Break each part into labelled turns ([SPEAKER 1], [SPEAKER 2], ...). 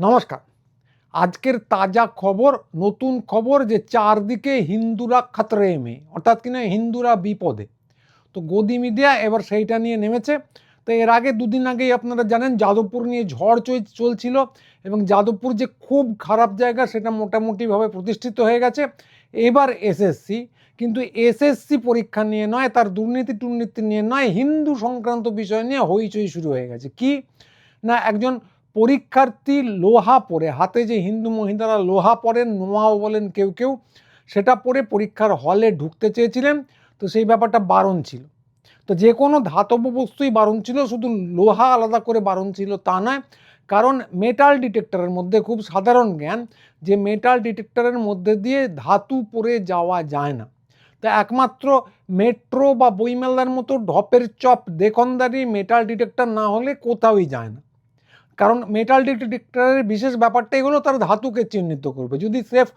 [SPEAKER 1] নমস্কার। আজকের তাজা খবর, নতুন খবর যে চারদিকে হিন্দুরা খাতরে মে, অর্থাৎ কিনা হিন্দুরা বিপদে। তো গদি মিডিয়া এবার সেইটা নিয়ে নেমেছে। তো এর আগে দুদিন আগেই আপনারা জানেন, যাদবপুর নিয়ে ঝড় চল- চলছিল এবং যাদবপুর যে খুব খারাপ জায়গা সেটা মোটামুটিভাবে প্রতিষ্ঠিত হয়ে গেছে। এবার এসএসসি, কিন্তু এসএসসি পরীক্ষা নিয়ে নয়, তার দুর্নীতি টুর্নীতি নিয়ে নয়, হিন্দু সংক্রান্ত বিষয় নিয়ে হইচই শুরু হয়ে গেছে। কি? না, একজন পরীক্ষার্থী লোহা পরে, হাতে যে হিন্দু মহিলারা লোহা পরেন, নোয়াও বলেন কেউ কেউ, সেটা পরে পরীক্ষার হলে ঢুকতে চেয়েছিলেন, তো সেই ব্যাপারটা বারণ ছিল। তো যে কোনো ধাতব বস্তুই বারণ ছিল, শুধু লোহা আলাদা করে বারণ ছিল তা নয়, কারণ মেটাল ডিটেক্টরের মধ্যে খুব সাধারণ জ্ঞান, যে মেটাল ডিটেক্টরের মধ্যে দিয়ে ধাতু পরে যাওয়া যায় না। তা একমাত্র মেট্রো বা বইমেলার মতো ঢপের চপ, দেখনদারি মেটাল ডিটেক্টর না হলে কোথাওই যায় না। কারণ মেটাল ডিটেক্টরের বিশেষ ব্যাপারটাই হলো তার ধাতুকে চিহ্নিত করবে। যদি সেফ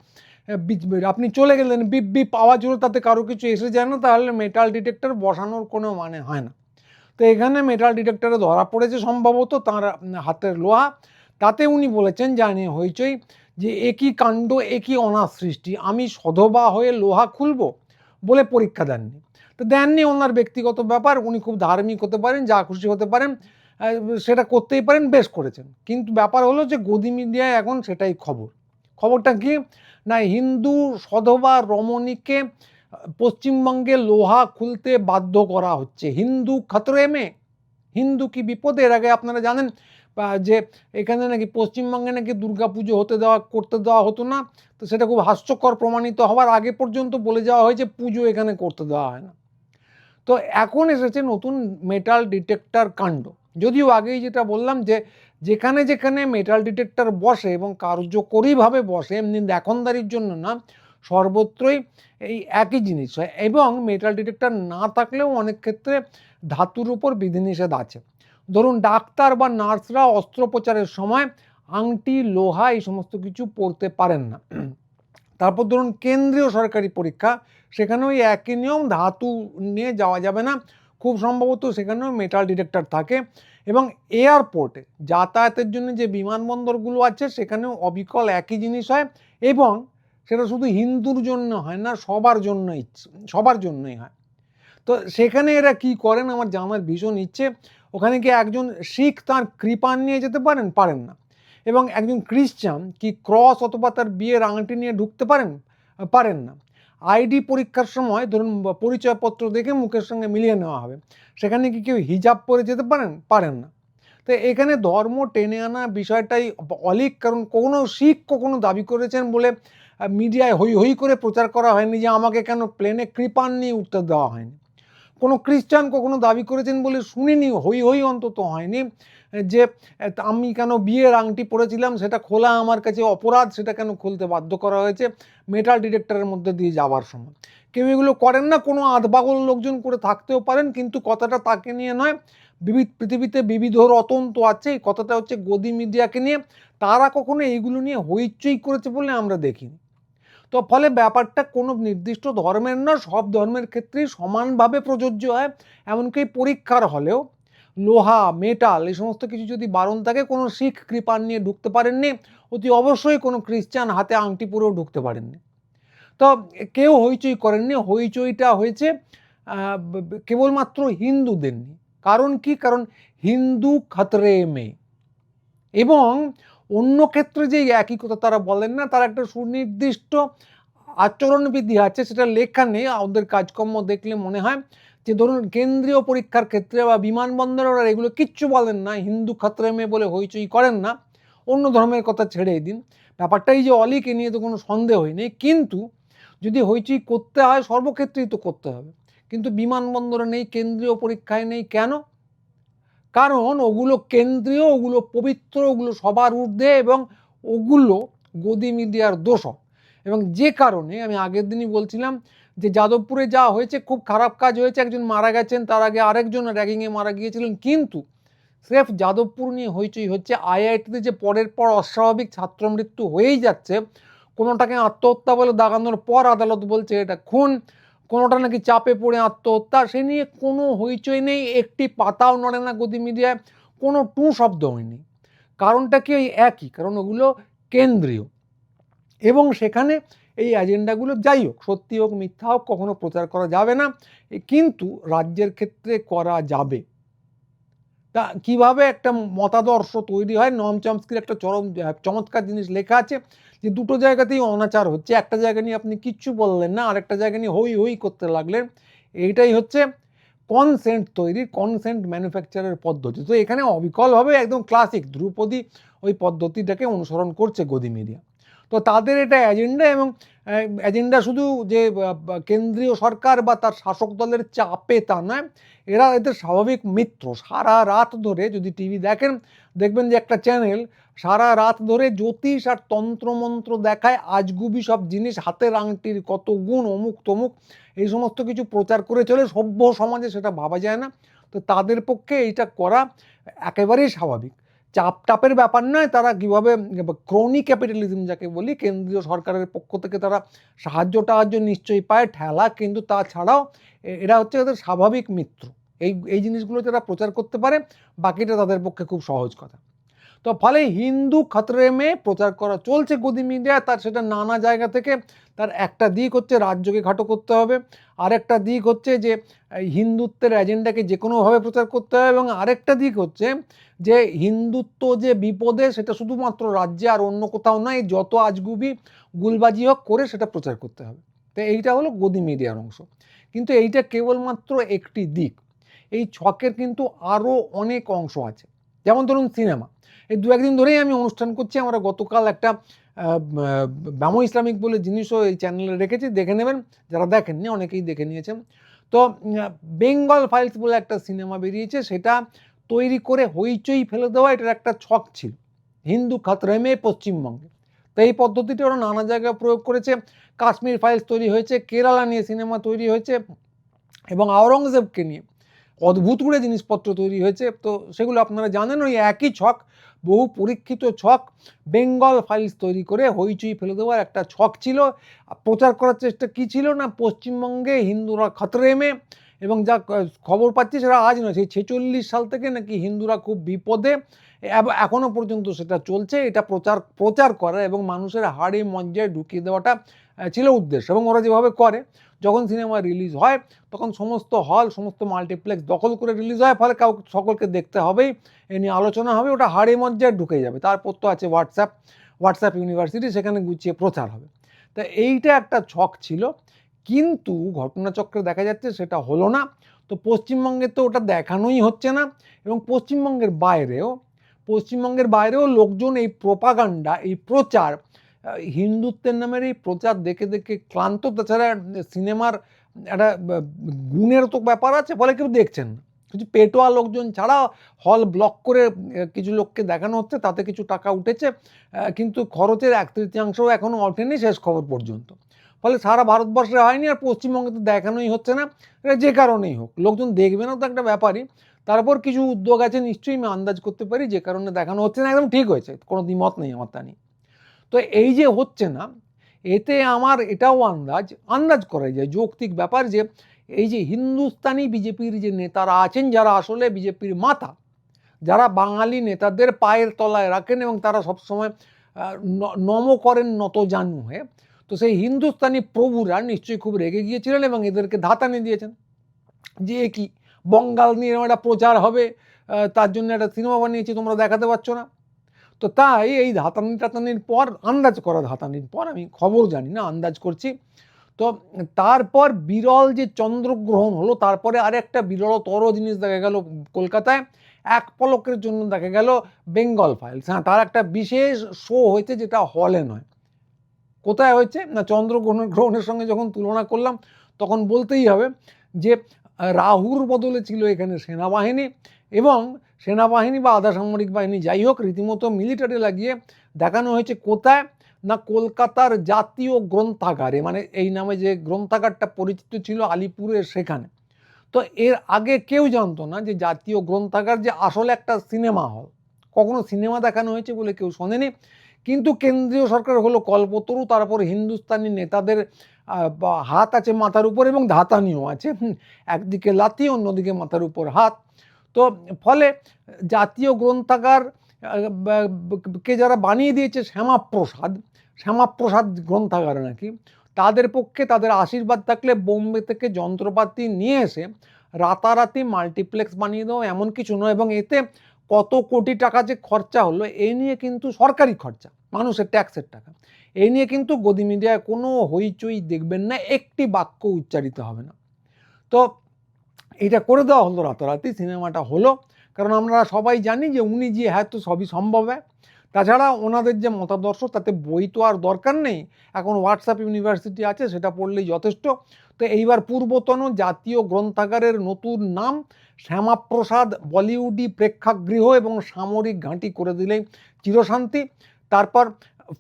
[SPEAKER 1] আপনি চলে গেলেন বিপ বিপ আওয়াজ হলো তাতে কারও কিছু এসে যায় না, তাহলে মেটাল ডিটেক্টর বসানোর কোনো মানে হয় না। তো এখানে মেটাল ডিটেক্টরে ধরা পড়েছে সম্ভবত তার হাতের লোহা। তাতে উনি বলেছেন, জানিয়ে হইচই যে একই কাণ্ড, একই অনার সৃষ্টি। আমি সধবা হয়ে লোহা খুলবো বলে পরীক্ষা দেননি। তো দেননি ওনার ব্যক্তিগত ব্যাপার, উনি খুব ধার্মিক হতে পারেন, যা খুশি হতে পারেন। সেটা করতেই পারেন, বেশ করেছেন। কিন্তু ব্যাপার হলো যে গদি মিডিয়ায় এখন সেটাই খবর। খবরটা কি? না, হিন্দু সধবা রমণীকে পশ্চিমবঙ্গে লোহা খুলতে বাধ্য করা হচ্ছে। হিন্দু খতরে মে। হিন্দু কি বিপদে? এর আগে আপনারা জানেন যে এখানে নাকি পশ্চিমবঙ্গে নাকি দুর্গাপুজো হতে দেওয়া, করতে দেওয়া হতো না। তো সেটা খুব হাস্যকর প্রমাণিত হওয়ার আগে পর্যন্ত বলে যাওয়া হয়েছে পুজো এখানে করতে দেওয়া হয় না। তো এখন এসেছে নতুন মেটাল ডিটেক্টর কাণ্ড। যদিও আগেই যেটা বললাম যে যেখানে যেখানে মেটাল ডিটেক্টর বসে এবং কার্যকরীভাবে বসে, এমনি দেখনদারির জন্য না, সর্বত্রই এই একই জিনিস হয়। এবং মেটাল ডিটেক্টর না থাকলেও অনেক ক্ষেত্রে ধাতুর উপর বিধিনিষেধ আছে। ধরুন ডাক্তার বা নার্সরা অস্ত্রোপচারের সময় আংটি, লোহা এই সমস্ত কিছু পড়তে পারেন না। তারপর ধরুন কেন্দ্রীয় সরকারি পরীক্ষা সেখানে ওই একই নিয়ম, ধাতু নিয়ে যাওয়া যাবে না। খুব সম্ভবত সেখানেও মেটাল ডিটেক্টর থাকে এবং এয়ারপোর্টে যাতায়াতের জন্য যে বিমানবন্দরগুলো আছে সেখানেও অবিকল একই জিনিস হয় এবং সেটা শুধু হিন্দুর জন্য হয় না, সবার জন্যই সবার জন্যই হয়। তো সেখানে এরা কি করেন আমার জানার ভীষণ ইচ্ছে, ওখানে কি একজন শিখ তার কৃপান নিয়ে যেতে পারেন? পারেন না। এবং একজন খ্রিস্টান কি ক্রস অথবা তার বিয়ের আংটি নিয়ে ঢুকতে পারেন? পারেন না। আইডি পরীক্ষার সময় ধরুন পরিচয়পত্র দেখে মুখের সঙ্গে মিলিয়ে নেওয়া হবে। সেখানে কি কেউ হিজাব পরে যেতে পারেন? পারেন না। তো এখানে ধর্ম টেনে আনা বিষয়টাই অলিক, কারণ কোনো শিখ কখনো দাবি করেছেন বলে মিডিয়ায় হই হই করে প্রচার করা হয়নি যে আমাকে কেন প্লেনে কৃপান নিয়ে উঠতে দেওয়া হয়নি। কোনো খ্রিস্টান কখনো দাবি করেছেন বলে শুনিনি হই হই অন্তত হয়নি। যে আমি কেন বিয়ের আংটি পরেছিলাম সেটা খোলা আমার কাছে অপরাধ, সেটা কেন খুলতে বাধ্য করা হয়েছে? মেটাল ডিটেক্টরের মধ্যে দিয়ে যাওয়ার সময়। কেউ এগুলো করেন না, কোনো আধবাগল লোকজন করে থাকতেও পারেন, কিন্তু কথাটা তাকে নিয়ে নয়। বিবিধ, পৃথিবীতে বিবিধ রতন তো আছে। এই কথাটা হচ্ছে গদি মিডিয়াকে নিয়ে। তারা কখনো এইগুলো নিয়ে হইচই করেছে বলে আমরা দেখিনি। তো ফলে ব্যাপারটা কোনো নির্দিষ্ট ধর্মের না, সব ধর্মের ক্ষেত্রেই সমানভাবে প্রযোজ্য হয়। এমনকি পরীক্ষার হলেও লোহা, মেটাল এই সমস্ত কিছু যদি বারণ থাকে, কোনো শিখ কৃপান নিয়ে ঢুকতে পারেননি, অতি অবশ্যই কোনো খ্রিস্টান হাতে আংটি পরেও ঢুকতে পারেননি। তো কেউ হইচই করেননি, হইচইটা হয়েছে কেবলমাত্র হিন্দুদের নিয়ে। কারণ কি? কারণ হিন্দু খতরে মে। এবং অন্য ক্ষেত্রে যে একই কথা তারা বলেন না, তার একটা সুনির্দিষ্ট আচরণবিধি আছে, সেটা লেখা নেই। ওদের কাজকর্ম দেখলে মনে হয় যে ধরুন কেন্দ্রীয় পরীক্ষার ক্ষেত্রে বা বিমানবন্দরে ওরা এগুলো কিচ্ছু বলেন না, হিন্দু খাতরে মেয়ে বলে হইচই করেন না, অন্য ধর্মের কথা ছেড়েই দিন। ব্যাপারটাই যে অলিকে নিয়ে তো কোনো সন্দেহই নেই, কিন্তু যদি হইচই করতে হয়, সর্বক্ষেত্রেই তো করতে হবে। কিন্তু বিমানবন্দরে নেই, কেন্দ্রীয় পরীক্ষায় নেই, কেন? কারণ ওগুলো কেন্দ্রীয়, ওগুলো পবিত্র, ওগুলো সবার ঊর্ধ্বে এবং ওগুলো গদি মিডিয়ার দোষক। এবং যে কারণে আমি আগের দিনই বলছিলাম যে যাদবপুরে যা হয়েছে, খুব খারাপ কাজ হয়েছে, একজন মারা গেছেন, তার আগে আরেকজন র্যাগিংয়ে মারা গিয়েছিলেন। কিন্তু স্রেফ যাদবপুর নিয়ে হইচই হচ্ছে। আইআইটিতে যে পরের পর অস্বাভাবিক ছাত্র মৃত্যু হয়েই যাচ্ছে, কোনোটাকে আত্মহত্যা বলে দাগানোর পর আদালত বলছে এটা খুন, কোনোটা নাকি চাপে পড়ে আত্মহত্যা, সে নিয়ে কোনো হইচই নেই, একটি পাতাও নড়ে না গদি মিডিয়ায়, কোনো টু শব্দ হয়নি। কারণটা কি ওই একই? কারণ ওগুলো কেন্দ্রীয়। এবং সেখানে এই এজেন্ডাগুলো যাই হোক, সত্যি হোক, মিথ্যা হোক, কখনো প্রচার করা যাবে না। কিন্তু রাজ্যের ক্ষেত্রে করা যাবে। তা কীভাবে একটা মতাদর্শ তৈরি হয়? নম চমস্কির একটা চরম চমৎকার জিনিস লেখা আছে যে, দুটো জায়গাতেই অনাচার হচ্ছে। একটা জায়গা নিয়ে আপনি কিচ্ছু বললেন না, আরেকটা জায়গা নিয়ে হই হই করতে লাগলেন। এইটাই হচ্ছে কনসেন্ট তৈরির কনসেন্ট ম্যানুফ্যাকচারের পদ্ধতি। তো এখানে অবিকলভাবে একদম ক্লাসিক ধ্রুপদী ওই পদ্ধতিটাকে অনুসরণ করছে গদি মিডিয়া তো তাদের এটা এজেন্ডা এবং এজেন্ডা শুধু যে কেন্দ্রীয় সরকার বা তার শাসক দলের চাপে তা নয়, এরা এদের স্বাভাবিক মিত্র। সারা রাত ধরে যদি টিভি দেখেন, দেখবেন যে একটা চ্যানেল সারা রাত ধরে জ্যোতিষ আর তন্ত্রমন্ত্র দেখায়, আজগুবি সব জিনিস হাতের আংটির কত গুণ, অমুক তমুক, এই সমস্ত কিছু প্রচার করে চলে, সভ্য সমাজে সেটা ভাবা যায় না। তো তাদের পক্ষে এইটা করা একেবারেই স্বাভাবিক। চাপ টাপের ব্যাপার নয়, তারা কীভাবে ক্রোনি ক্যাপিটালিজম যাকে বলি, কেন্দ্রীয় সরকারের পক্ষ থেকে তারা সাহায্য টাহায্য নিশ্চয়ই পায়, ঠেলা, কিন্তু তাছাড়াও এরা হচ্ছে তাদের স্বাভাবিক মিত্র। এই এই জিনিসগুলো যারা প্রচার করতে পারে, বাকিটা তাদের পক্ষে খুব সহজ কথা। তো ফলে হিন্দু খতরে মেয়ে প্রচার করা চলছে গদি মিডিয়া তার সেটা নানা জায়গা থেকে তার একটা দিক হচ্ছে রাজ্যকে খাটো করতে হবে, আরেকটা দিক হচ্ছে যে হিন্দুত্বের এজেন্ডাকে যে কোনোভাবে প্রচার করতে হবে এবং আরেকটা দিক হচ্ছে যে, হিন্দুত্ব যে বিপদে সেটা শুধুমাত্র রাজ্যে আর অন্য কোথাও নয়, যত আজগুবি গুলবাজি হোক করে সেটা প্রচার করতে হবে। তো এইটা হলো গদি মিডিয়ার অংশ। কিন্তু এইটা কেবলমাত্র একটি দিক। এই ছকের কিন্তু আরও অনেক অংশ আছে। যেমন ধরুন সিনেমা। এই দু একদিন ধরেই আমি অনুষ্ঠান করছি, আমরা গতকাল একটা ব্যামো ইসলামিক বলে জিনিসও এই চ্যানেলে রেখেছি, দেখে নেবেন, যারা দেখেননি অনেকেই দেখে নিয়েছেন। তো বেঙ্গল ফাইলস বলে একটা সিনেমা বেরিয়েছে, সেটা তৈরি করে হইচই ফেলে দেওয়া, এটার একটা ছক ছিল। হিন্দু খাতরেমে পশ্চিমবঙ্গে। তো এই পদ্ধতিটা ওরা নানা জায়গায় প্রয়োগ করেছে, কাশ্মীর ফাইলস তৈরি হয়েছে, কেরালা নিয়ে সিনেমা তৈরি হয়েছে, এবং আওরঙ্গজেবকে নিয়ে অদ্ভুত করে জিনিসপত্র তৈরি হয়েছে। তো সেগুলো আপনারা জানেন, ওই একই ছক বহু পরীক্ষিত ছক বেঙ্গল ফাইলস তৈরি করে হইচই ফেলে দেওয়ার একটা ছক ছিল। প্রচার করার চেষ্টা কী ছিল না? পশ্চিমবঙ্গে হিন্দুরা খতরেমে এবং যা খবর পাচ্ছি সেটা আজ নয়, সেই ছেচল্লিশ সাল থেকে নাকি হিন্দুরা খুব বিপদে। এখনও পর্যন্ত সেটা চলছে, এটা প্রচার প্রচার করা এবং মানুষের হাড়ে মঞ্জায় ঢুকিয়ে দেওয়াটা ছিল উদ্দেশ্য এবং ওরা যেভাবে করে যখন সিনেমা রিলিজ হয়, তখন সমস্ত হল সমস্ত মাল্টিপ্লেক্স দখল করে রিলিজ হয়, ফলে কাউ, সকলকে দেখতে হবেই। এ নিয়ে আলোচনা হবে, ওটা হাড়ে মজ্জায় ঢুকে যাবে। তারপর তো আছে হোয়াটসঅ্যাপ হোয়াটসঅ্যাপ ইউনিভার্সিটি সেখানে গুছিয়ে প্রচার হবে। তা এইটা একটা ছক ছিল, কিন্তু ঘটনাচক্রে দেখা যাচ্ছে সেটা হলো না। তো পশ্চিমবঙ্গে তো ওটা দেখানোই হচ্ছে না, এবং পশ্চিমবঙ্গের বাইরেও পশ্চিমবঙ্গের বাইরেও লোকজন এই প্রোপাগান্ডা এই প্রচার হিন্দুত্বের নামের এই প্রচার দেখে দেখে ক্লান্ত। তাছাড়া সিনেমার একটা গুণের তো ব্যাপার আছে ফলে কেউ দেখছেন কিছু পেটোয়া লোকজন ছাড়া হল ব্লক করে কিছু লোককে দেখানো হচ্ছে, তাতে কিছু টাকা উঠেছে কিন্তু খরচের এক তৃতীয়াংশও এখনও ওঠেনি শেষ খবর পর্যন্ত। ফলে সারা ভারতবর্ষে হয়নি আর পশ্চিমবঙ্গে তো দেখানোই হচ্ছে না যে কারণেই হোক। লোকজন দেখবে না তো একটা ব্যাপারই। তারপর কিছু উদ্যোগ আছে, নিশ্চয়ই আমি আন্দাজ করতে পারি, যে কারণে দেখানো হচ্ছে না, একদম ঠিক হয়েছে, কোনো দ্বিমত নেই আমার তা নিয়ে। তো এই যে হচ্ছে না, এতে আমার এটাও আন্দাজ আন্দাজ করা যায়। যৌক্তিক ব্যাপার যে, এই যে হিন্দুস্তানি বিজেপির যে নেতারা আছেন, যারা আসলে বিজেপির মাথা যারা বাঙালি নেতাদের পায়ের তলায় রাখেন এবং তারা সবসময় নম করেন নত জানু হয়ে, তো সেই হিন্দুস্তানি প্রভুরা নিশ্চয়ই খুব রেগে গিয়েছিলেন এবং এদেরকে ধাতানি দিয়েছেন। যে কি? বঙ্গাল নিয়ে একটা প্রচার হবে তার জন্য একটা সিনেমা বানিয়েছি, তোমরা দেখাতে পারছ না। তো তাই এই ধাতানি টাতানির পর, আন্দাজ করা ধাতানির পর, আমি খবর জানি না, আন্দাজ করছি। তো তারপর বিরল যে চন্দ্রগ্রহণ হলো, তারপরে আর একটা বিরলতর জিনিস দেখা গেল কলকাতায়। এক পলকের জন্য দেখা গেল বেঙ্গল ফাইলস। হ্যাঁ তার একটা বিশেষ শো হয়েছে যেটা হলে নয়। কোথায় হয়েছে? না, চন্দ্রগ্রহণ গ্রহণের সঙ্গে যখন তুলনা করলাম, তখন বলতেই হবে যে রাহুর বদলে ছিল এখানে সেনাবাহিনী। এবং সেনাবাহিনী বা আধা সামরিক বাহিনী, যাই হোক, রীতিমতো মিলিটারি লাগিয়ে দেখানো হয়েছে কোথায়? না কলকাতার জাতীয় গ্রন্থাগারে মানে এই নামে যে গ্রন্থাগারটা পরিচিত ছিল আলিপুরের সেখানে। তো এর আগে কেউ জানতো না যে জাতীয় গ্রন্থাগার যে আসলে একটা সিনেমা হল। কখনো সিনেমা দেখানো হয়েছে বলে কেউ শোনেনি, কিন্তু কেন্দ্রীয় সরকার হলো কল্পতরু, তারপর হিন্দুস্তানি নেতাদের হাত আছে মাথার উপর এবং ধাতানিও আছে একদিকে লাতি অন্যদিকে মাথার উপর হাত। তো ফলে জাতীয় গ্রন্থাগার, কে যারা বানিয়ে দিয়েছে শ্যামাপ্রসাদ শ্যামাপ্রসাদ গ্রন্থাগারে নাকি, তাদের পক্ষে তাদের আশীর্বাদ থাকলে বোম্বে থেকে যন্ত্রপাতি নিয়ে এসে রাতারাতি মাল্টিপ্লেক্স বানিয়ে দেওয়া এমন কিছু নয়, এবং এতে কত কোটি টাকা যে খরচা হলো, এ নিয়ে কিন্তু সরকারি খরচা, মানুষের ট্যাক্সের টাকা। এই নিয়ে কিন্তু গদি মিডিয়ায় কোনো হইচই দেখবেন না, একটি বাক্য উচ্চারিত হবে না। তো এটা করে দেওয়া হলো রাতারাতি, সিনেমাটা হলো। কারণ আমরা সবাই জানি যে উনি যে হ্যাঁ তো সবই সম্ভব, হয়। তাছাড়া ওনাদের যে মতাদর্শ, তাতে বই তো আর দরকার নেই। এখন হোয়াটসঅ্যাপ ইউনিভার্সিটি আছে, সেটা পড়লেই যথেষ্ট। তো এইবার পূর্বতন জাতীয় গ্রন্থাগারের নতুন নাম শ্যামাপ্রসাদ বলিউডি প্রেক্ষাগৃহ এবং সামরিক ঘাঁটি করে দিলেই চিরশান্তি। তারপর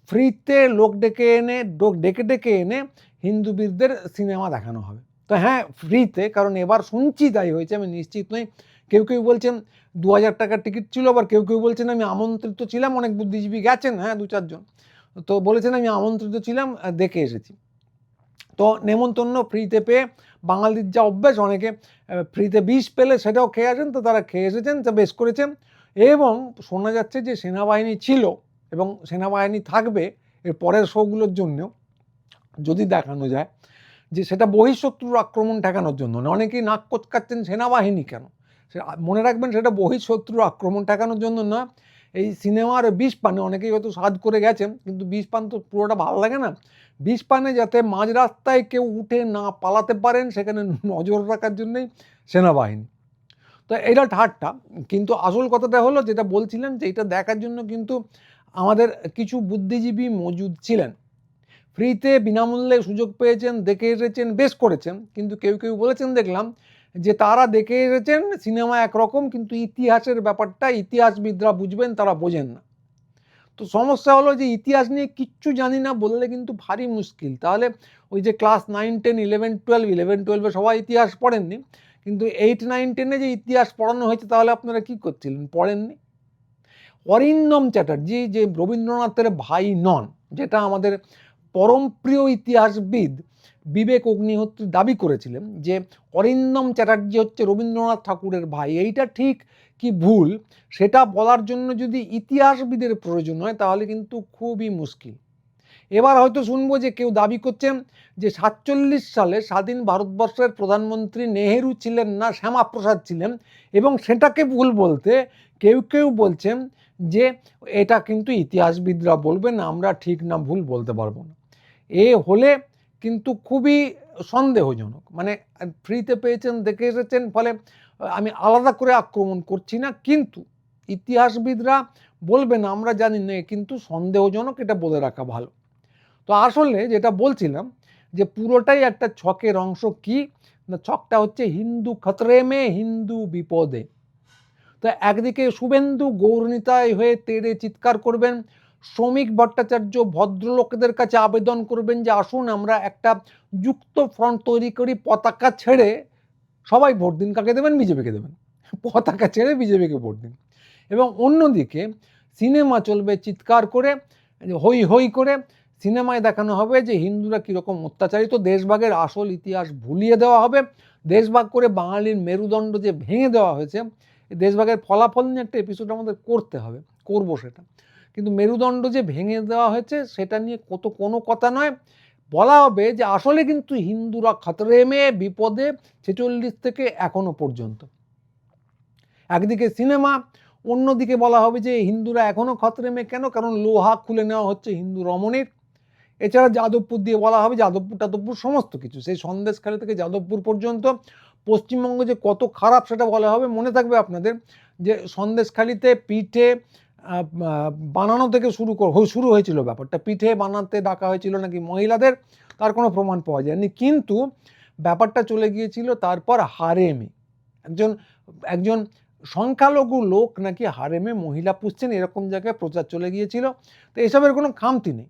[SPEAKER 1] ফ্রিতে লোক ডেকে এনে, ডেকে ডেকে এনে হিন্দুবীরদের সিনেমা দেখানো হবে। তো হ্যাঁ ফ্রিতে কারণ এবার শুনছি তাই হয়েছে, আমি নিশ্চিত নই। কেউ কেউ বলছেন দু হাজার টাকার টিকিট ছিল, আবার কেউ কেউ বলছেন আমি আমন্ত্রিত ছিলাম, অনেক বুদ্ধিজীবী গেছেন হ্যাঁ দু চারজন। তো বলেছেন আমি আমন্ত্রিত ছিলাম দেখে এসেছি। তো নেমন্তন্ন ফ্রিতে পেয়ে বাঙালির যা অভ্যাস, অনেকে ফ্রিতে বিষ পেলে সেটাও খেয়ে আছেন তো তারা খেয়ে এসেছেন, তা বেশ করেছেন। এবং শোনা যাচ্ছে যে সেনাবাহিনী ছিল এবং সেনাবাহিনী থাকবে এর পরের শোগুলোর জন্যও, যদি দেখানো যায় যে সেটা বহিঃশত্রুর আক্রমণ ঠেকানোর জন্য না, অনেকেই নাক কোচকাচ্ছেন সেনাবাহিনী কেন? মনে রাখবেন সেটা বহিঃশত্রুর আক্রমণ ঠেকানোর জন্য না, এই সিনেমার বিষ পানে অনেকেই হয়তো সাজ করে গেছেন, কিন্তু বিষ পান তো পুরোটা ভালো লাগে না। বিষ পানে যাতে মাঝ রাস্তায় কেউ উঠে না পালাতে পারেন, সেখানে নজর রাখার জন্যই সেনাবাহিনী। তো এটা ঠাট্টা, কিন্তু আসল কথাটা হলো যেটা বলছিলেন যে এটা দেখার জন্য কিন্তু আমাদের কিছু বুদ্ধিজীবী মজুদ ছিলেন। ফ্রিতে বিনামূল্যে সুযোগ পেয়েছেন, দেখে এসেছেন, বেশ করেছেন। কিন্তু কেউ কেউ বলেছেন, দেখলাম যে তারা দেখে এসেছেন, সিনেমা একরকম, কিন্তু ইতিহাসের ব্যাপারটা ইতিহাসবিদরা বুঝবেন, তারা বোঝেন না। তো সমস্যা হলো যে ইতিহাস নিয়ে কিচ্ছু জানি না, বললে কিন্তু ভারী মুশকিল। তাহলে ওই যে class nine, ten, eleven, twelve, eleven, টুয়েলভে সবাই ইতিহাস পড়েননি, কিন্তু এইট, নাইন, টেনে যে ইতিহাস পড়ানো হয়েছে, তাহলে আপনারা কি করছিলেন? পড়েননি? অরিন্দম চ্যাটার্জি যে রবীন্দ্রনাথের ভাই নন, যেটা আমাদের পরম প্রিয় ইতিহাসবিদ বিবেক অগ্নিহোত্রী দাবি করেছিলেন যে অরিন্দম চ্যাটার্জি হচ্ছে রবীন্দ্রনাথ ঠাকুরের ভাই। এইটা ঠিক কি ভুল? সেটা বলার জন্য যদি ইতিহাসবিদের প্রয়োজন হয়, তাহলে কিন্তু খুবই মুশকিল। এবার হয়তো শুনব যে কেউ দাবি করছেন যে সাতচল্লিশ সালে স্বাধীন ভারতবর্ষের প্রধানমন্ত্রী নেহেরু ছিলেন না, শ্যামাপ্রসাদ ছিলেন এবং সেটাকে ভুল বলতে কেউ কেউ বলছেন যে এটা কিন্তু ইতিহাসবিদরা বলবেন, আমরা ঠিক না, ভুল বলতে পারব না। এ হলে কিন্তু খুবই সন্দেহজনক। মানে ফ্রিতে পেয়েছেন, দেখে এসেছেন, ফলে আমি আলাদা করে আক্রমণ করছি না, কিন্তু ইতিহাসবিদরা বলবেন আমরা জানি না কিন্তু সন্দেহজনক, এটা বলে রাখা ভালো। তো আসলে যেটা বলছিলাম, যে পুরোটাই একটা ছকের অংশ কি? না, ছকটা হচ্ছে হিন্দু খতরে মে, হিন্দু বিপদে। তো একদিকে শুভেন্দু গৌরনীতায় হয়ে তেড়ে চিৎকার করবেন শ্রমিক ভট্টাচার্য ভদ্রলোকদের কাছে আবেদন করবেন যে আসুন আমরা একটা যুক্ত ফ্রন্ট তৈরি করি, পতাকা ছেড়ে সবাই ভোট দিন। কাকে দেবেন? বিজেপিকে দেবেন। পতাকা ছেড়ে বিজেপিকে ভোট দিন। এবং অন্যদিকে সিনেমা চলবে চিৎকার করে হই হই করে সিনেমায় দেখানো হবে যে হিন্দুরা কীরকম অত্যাচারিত। দেশভাগের আসল ইতিহাস ভুলিয়ে দেওয়া হবে। দেশভাগ করে বাঙালির মেরুদণ্ড যে ভেঙে দেওয়া হয়েছে, দেশভাগের ফলাফল নিয়ে একটা এপিসোড আমাদের করতে হবে, করব সেটা। কিন্তু মেরুদণ্ড যে ভেঙে দেওয়া হয়েছে, সেটা নিয়ে কত কোনো কথা নয়। বলা হবে যে আসলে কিন্তু হিন্দুরা খতরেমে বিপদে ছেচল্লিশ থেকে এখনও পর্যন্ত। একদিকে সিনেমা, অন্যদিকে বলা হবে যে হিন্দুরা এখনও খতরেমে কেন? কারণ লোহা খুলে নেওয়া হচ্ছে হিন্দু রমণীর। এছাড়া যাদবপুর দিয়ে বলা হবে যাদবপুর টাদবপুর সমস্ত কিছু। সেই সন্দেশখালী থেকে যাদবপুর পর্যন্ত পশ্চিমবঙ্গ যে কত খারাপ সেটা বলা হবে। মনে থাকবে আপনাদের যে সন্দেশখালিতে পিঠে বানানো থেকে শুরু শুরু হয়েছিল ব্যাপারটা। পিঠে বানাতে ডাকা হয়েছিল নাকি মহিলাদের, তার কোনো প্রমাণ পাওয়া যায়নি। কিন্তু ব্যাপারটা চলে গিয়েছিল তারপর হারেমে। একজন একজন সংখ্যালঘু লোক নাকি হারেমে মহিলা পুষছেন, এরকম জায়গায় প্রচার চলে গিয়েছিল। তো এসবের কোনো খামতি নেই।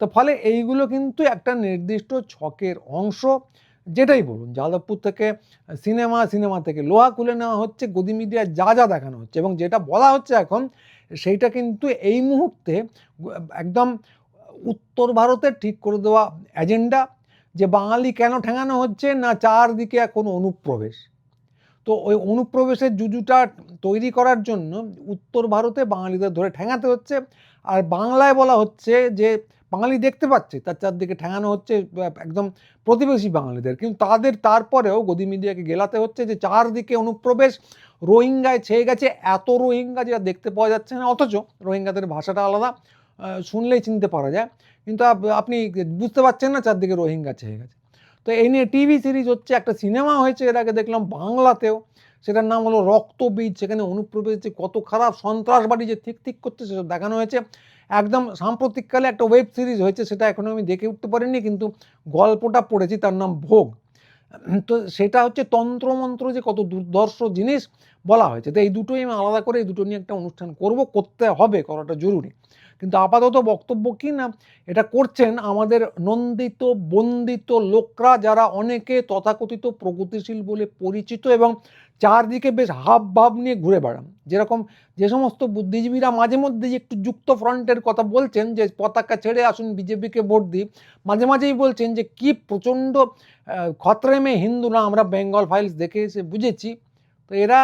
[SPEAKER 1] তো ফলে এইগুলো কিন্তু একটা নির্দিষ্ট ছকের অংশ। যেটাই বলুন, যাদবপুর থেকে সিনেমা সিনেমা থেকে লোহা খুলে নেওয়া হচ্ছে, গদি মিডিয়া যা যা দেখানো হচ্ছে। এবং যেটা বলা হচ্ছে এখন সেইটা কিন্তু এই মুহূর্তে একদম উত্তর ভারতের ঠিক করে দেওয়া এজেন্ডা যে বাঙালি কেন ঠেঙানো হচ্ছে না চারদিকে এখন অনুপ্রবেশ। তো ওই অনুপ্রবেশের জুজুটা তৈরি করার জন্য উত্তর ভারতে বাঙালিদের ধরে ঠেঙাতে হচ্ছে আর বাংলায় বলা হচ্ছে যে বাঙালি দেখতে পাচ্ছে তার চারদিকে ঠেঙানো হচ্ছে একদম প্রতিবেশী বাঙালিদের। কিন্তু তাদের তারপরেও গদি মিডিয়াকে গেলাতে হচ্ছে যে চারদিকে অনুপ্রবেশ রোহিঙ্গায় ছেয়ে গেছে, এত রোহিঙ্গা যেটা দেখতে পাওয়া যাচ্ছে না, অথচ রোহিঙ্গাদের ভাষাটা আলাদা শুনলেই চিনতে পারা যায়। কিন্তু আপনি বুঝতে পারছেন না চারদিকে রোহিঙ্গা ছেয়ে গেছে। তো এই নিয়ে টিভি সিরিজ হচ্ছে, একটা সিনেমা হয়েছে, এর আগে দেখলাম বাংলাতেও। সেটার নাম হলো রক্তবীজ, সেখানে অনুপ্রবেশ যে কত খারাপ সন্ত্রাসবাদী যে ঠিক ঠিক করছে সেসব দেখানো হয়েছে। একদম সাম্প্রতিককালে একটা ওয়েব সিরিজ হয়েছে, সেটা এখনও আমি দেখে উঠতে পারিনি, কিন্তু গল্পটা পড়েছি, তার নাম ভোগ। তো সেটা হচ্ছে তন্ত্রমন্ত্র যে কত দুর্দর্শ জিনিস বলা হয়েছে। তো এই দুটোই আমি আলাদা করে এই দুটো নিয়ে একটা অনুষ্ঠান করব, করতে হবে, করাটা জরুরি। কিন্তু আপাতত বক্তব্য কি না, এটা করছেন আমাদের নন্দিত, বন্দিত লোকরা যারা অনেকে তথাকথিত প্রগতিশীল বলে পরিচিত এবং চারদিকে বেশ হাব ভাব নিয়ে ঘুরে বেড়ান যেরকম যে সমস্ত বুদ্ধিজীবীরা মাঝে মধ্যে যে একটু যুক্ত ফ্রন্টের কথা বলছেন, যে পতাকা ছেড়ে আসুন বিজেপিকে ভোট দিই, মাঝে মাঝেই বলছেন যে কি প্রচণ্ড খতরে মে হিন্দু না, আমরা বেঙ্গল ফাইলস দেখে এসে বুঝেছি। তো এরা,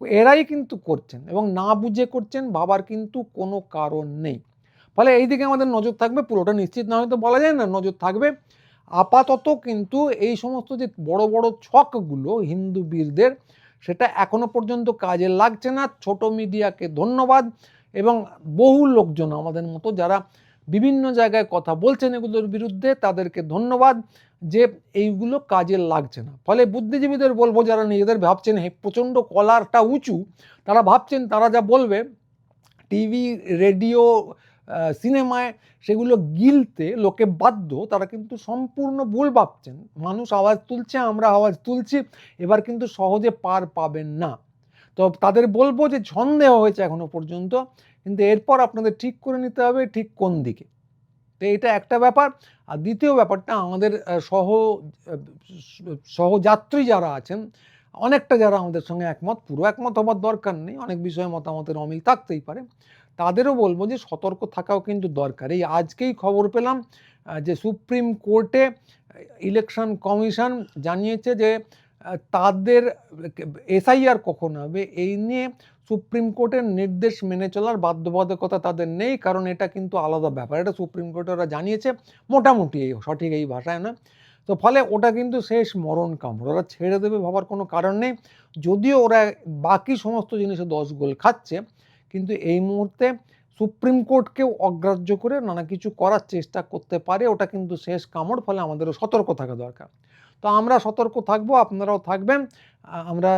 [SPEAKER 1] এরাই কিন্তু করছেন এবং না বুঝে করছেন ভাবার কিন্তু কোনো কারণ নেই। ফলে এই দিকে আমাদের নজর থাকবে পুরোটা নিশ্চিত, না হয়তো বলা যায় না, নজর থাকবে। আপাতত কিন্তু এই সমস্ত যে বড় বড় ছকগুলো হিন্দু বীরদের সেটা এখনও পর্যন্ত কাজে লাগছে না। ছোট মিডিয়াকে ধন্যবাদ এবং বহু লোকজন আমাদের মতো যারা বিভিন্ন জায়গায় কথা বলছেন এগুলোর বিরুদ্ধে, তাদেরকে ধন্যবাদ যে এইগুলো কাজে লাগছে না। ফলে বুদ্ধিজীবীদের বলব, যারা নিজেদের ভাবছেন প্রচণ্ড কলারটা উঁচু তারা ভাবছেন, তারা যা বলবে, টিভি, রেডিও সিনেমায় সেগুলো গিলতে লোকে বাধ্য, তারা কিন্তু সম্পূর্ণ ভুল ভাবছেন। মানুষ আওয়াজ তুলছে, আমরা আওয়াজ তুলছি, এবার কিন্তু সহজে পার পাবেন না। তো তাদের বলব যে সন্দেহ হয়েছে এখনও পর্যন্ত, কিন্তু এরপর আপনাদের ঠিক করে নিতে হবে ঠিক কোন দিকে। তো এটা একটা ব্যাপার। আর দ্বিতীয় ব্যাপারটা, আমাদের সহ সহযাত্রী যারা আছেন, অনেকটা যারা আমাদের সঙ্গে একমত, পুরো একমত হবার দরকার নেই, অনেক বিষয়ে মতামতের অমিল থাকতেই পারে। তাদেরও বলব যে সতর্ক থাকাও কিন্তু দরকার। এই আজকেই খবর পেলাম যে সুপ্রিম কোর্টে ইলেকশন কমিশন জানিয়েছে যে তাদের, এসআইআর কখন হবে, এই নিয়ে সুপ্রিম কোর্টের নির্দেশ মেনে চলার বাধ্যবাধকতা তাদের নেই, কারণ এটা কিন্তু আলাদা ব্যাপার। এটা সুপ্রিম কোর্টে ওরা জানিয়েছে, মোটামুটি এই সঠিক এই ভাষায় না। তো ফলে ওটা কিন্তু শেষ মরণ কামড়। ওরা ছেড়ে দেবে ভাবার কোনো কারণ নেই। যদিও ওরা বাকি সমস্ত জিনিসে দশ গোল খাচ্ছে কিন্তু এই মুহূর্তে সুপ্রিম কোর্টকেও অগ্রাহ্য করে নানা কিছু করার চেষ্টা করতে পারে ওটা কিন্তু শেষ কামড় ফলে আমাদেরও সতর্ক থাকা দরকার। তো আমরা সতর্ক থাকব আপনারাও থাকবেন। আমরা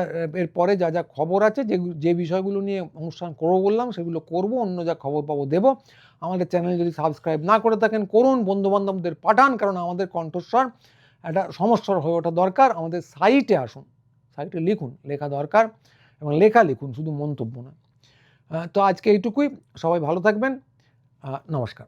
[SPEAKER 1] এরপরে যা যা খবর আছে যে যে বিষয়গুলো নিয়ে অনুষ্ঠান করব বললাম সেগুলো করব অন্য যা খবর পাবো দেব। আমাদের চ্যানেল যদি সাবস্ক্রাইব না করে থাকেন করুন বন্ধুবান্ধবদের পাঠান কারণ আমাদের কণ্ঠস্বর একটা সমস্যার হয়ে ওঠা দরকার। আমাদের সাইটে আসুন সাইটে লিখুন লেখা দরকার এবং লেখা লিখুন শুধু মন্তব্য না আহ, তো আজকে এইটুকুই। সবাই ভালো থাকবেন। নমস্কার।